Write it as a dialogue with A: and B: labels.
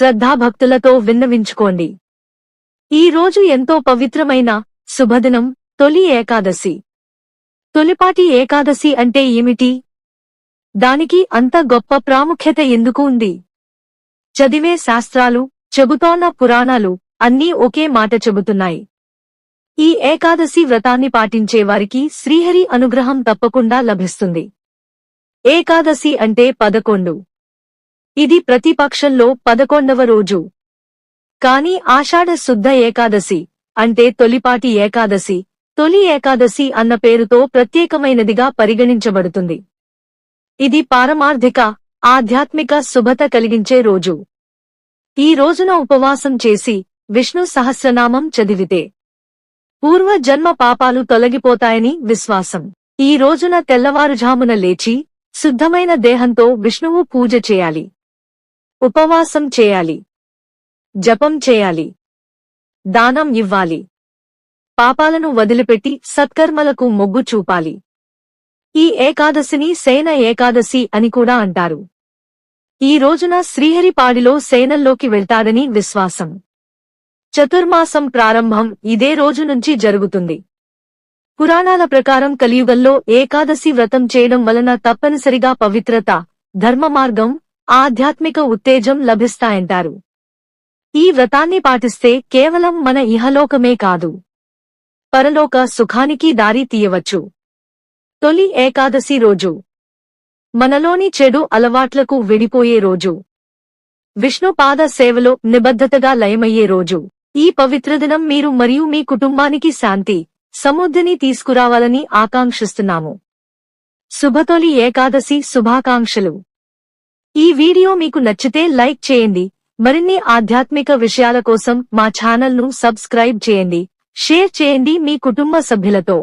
A: శ్రద్ధాభక్తులతో విన్నవించుకోండి. ఈ రోజు ఎంతో పవిత్రమైన శుభదినం తొలి ఏకాదశి. తొలిపాటి ఏకాదశి అంటే ఏమిటి? దానికి అంత గొప్ప ప్రాముఖ్యత ఎందుకు ఉంది? చదివే శాస్త్రాలు చెబుతోన్న పురాణాలు అన్నీ ఒకే మాట చెబుతున్నాయి. ఈ ఏకాదశి వ్రతాన్ని పాటించే వారికి శ్రీహరి అనుగ్రహం తప్పకుండా లభిస్తుంది. ఏకాదశి అంటే పదకొండు. ఇది ప్రతిపక్షంలో పదకొండవ రోజు. కాని ఆషాఢ శుద్ధ ఏకాదశి అంటే తొలిపాటి ఏకాదశి తొలి ఏకాదశి అన్న పేరుతో ప్రత్యేకమైనదిగా పరిగణించబడుతుంది. ఇది పారమార్థిక ఆధ్యాత్మిక శుభత కలిగించే రోజు. ఈ రోజున ఉపవాసం చేసి విష్ణు సహస్రనామం చదివితే పూర్వ జన్మ పాపాలు తొలగిపోతాయని విశ్వాసం. ఈ రోజున తెల్లవారుజామున లేచి శుద్ధమైన దేహంతో విష్ణువు పూజ చేయాలి. ఉపవాసం చేయాలి. జపం చేయాలి. దానం ఇవ్వాలి. పాపాలను వదిలిపెట్టి సత్కర్మలకు మొగ్గు చూపాలి. ఈ ఏకాదశిని సేన ఏకాదశి అని కూడా అంటారు. ఈ రోజున శ్రీహరిపాడిలో సేనల్లోకి వెళ్తాడని విశ్వాసం. చతుర్మాసం ప్రారంభం ఇదే రోజు నుంచి జరుగుతుంది. పురాణాల ప్రకారం కలియుగంలో ఏకాదశి వ్రతం చేయడం వలన తప్పనిసరిగా పవిత్రత ధర్మ మార్గం ఆధ్యాత్మిక ఉత్తేజం లభిస్తాయంటారు. ఈ వ్రతాన్ని పాటిస్తే కేవలం మన ఇహలోకమే కాదు. పరలోక సుఖానికి దారి తీయవచ్చు. తొలి ఏకాదశి రోజు. మనలోని చెడు అలవాట్లకు విడిపోయే రోజు. విష్ణుపాద సేవలో నిబద్ధతగా లయమయ్యే రోజు. ఈ పవిత్ర దినం మీరు మరియు మీ కుటుంబానికి శాంతి సమృద్ధిని తీసుకురావాలని ఆకాంక్షిస్తున్నాము. శుభతొలి ఏకాదశి శుభాకాంక్షలు. ఈ వీడియో మీకు నచ్చితే లైక్ చేయండి. మరిన్ని ఆధ్యాత్మిక విషయాల కోసం మా ఛానల్ను సబ్స్క్రైబ్ చేయండి. షేర్ చేయండి మీ కుటుంబ సభ్యులతో.